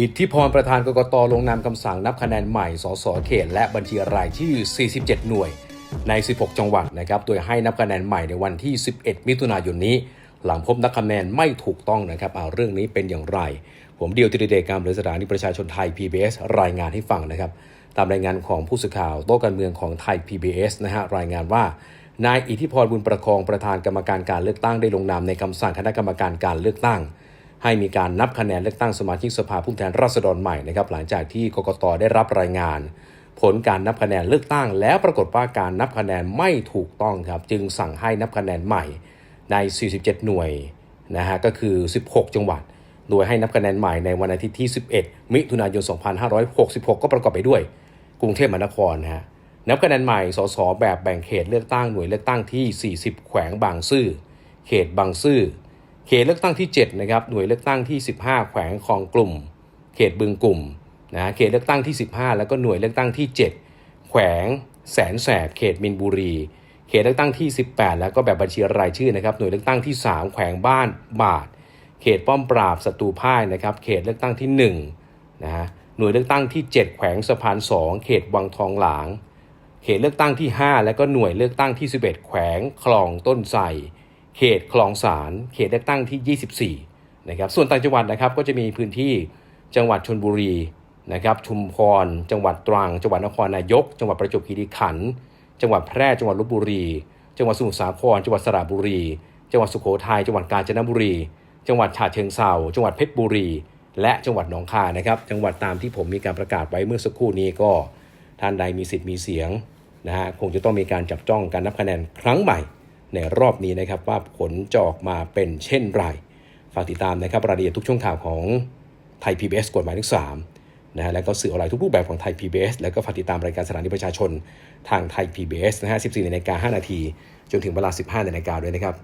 อิทธิพรประธานกกตลงนามคำสั่งนับคะแนนใหม่ สสเขต และบัญชีรายชื่อ 47 หน่วย ใน 16 จังหวัดนะครับ โดยให้นับคะแนนใหม่ในวันที่ 11 มิถุนายนนี้ หลังพบนับคะแนนไม่ถูกต้องนะครับเอาเรื่องนี้เป็นอย่างไร ผมเดียวติริเดการบริสถานีประชาชนไทย PBS รายงานให้ฟังนะครับ ตามรายงานของผู้สื่อข่าวโต๊ะการเมืองของไทย PBS นะฮะรายงานว่านายอิทธิพรบุญประคองประธานกรรมการการเลือกตั้งได้ลงนามในคำสั่งคณะกรรมการการเลือกตั้ง ให้มีการนับคะแนนเลือกตั้งสมาชิกสภาผู้แทนราษฎรใหม่นะครับหลังจากที่กกตได้รับรายงาน ผลการนับคะแนนเลือกตั้ง แล้วปรากฏว่าการนับคะแนนไม่ถูกต้องครับจึงสั่งให้นับคะแนนใหม่ใน 47 หน่วยนะฮะก็คือ 16 จังหวัด โดยให้นับคะแนนใหม่ในวันอาทิตย์ที่ 11 มิถุนายน 2566 ก็ประกอบไปด้วย กรุงเทพมหานครนะฮะนับคะแนนใหม่ สส แบบแบ่งเขตเลือกตั้งหน่วยเลือกตั้งที่ 40 แขวงบางซื่อ เขตบางซื่อ เขตเลือกตั้งที่7นะครับหน่วยเลือกตั้งที่ 15 แขวงคลองกลุ่ม เขตบึงกลุ่มนะเขตเลือกตั้งที่ 15 แล้วก็หน่วยเลือกตั้งที่ 7 แขวงแสนแสบเขตมินบุรี เขตเลือกตั้งที่ 18 แล้วก็แบบบัญชีรายชื่อนะครับหน่วยเลือกตั้งที่ 3 แขวงบ้านบาทเขตป้อมปราบศัตรูพ่ายนะครับเขตเลือกตั้งที่1นะฮะหน่วยเลือกตั้งที่ 7 แขวงสะพาน 2 เขตวังทองหลาง เขตเลือกตั้งที่ 5 และก็หน่วยเลือกตั้งที่ 11 แขวงคลองต้นไทร เขตคลองสารเขตเลือกตั้งที่ 24 นะครับ ส่วนต่างจังหวัดนะครับก็จะมีพื้นที่จังหวัดชนบุรีนะครับชุมพร จังหวัดตรัง จังหวัดนครนายก จังหวัดประจวบคีรีขันธ์จังหวัดแพร่ จังหวัดลบบุรี จังหวัดสมุทรสาคร จังหวัดสระบุรี จังหวัดสุโขทัย จังหวัดกาญจนบุรี จังหวัดฉะเชิงเทราจังหวัดเพชรบุรี และจังหวัดหนองคายนะครับ จังหวัดตามที่ผมมีการประกาศไว้เมื่อสักครู่นี้ก็ท่านใดมีสิทธิ์มีเสียงนะฮะคงจะต้องมีการจับจ้องการนับคะแนนครั้งใหม่ ในรอบนี้นะครับว่าผลจะออกมาเป็นเช่นไร ฝากติดตามนะครับรายละเอียดทุกช่วงข่าวของไทย PBS กฎหมายเลขสามนะฮะแล้วก็สื่อออนไลน์ทุกรูปแบบของไทย PBS แล้วก็ฝากติดตามรายการสถานีประชาชนทางไทย PBS นะฮะ 14นาฬิกา5นาที จนถึงเวลา 15นาฬิกาด้วยนะครับ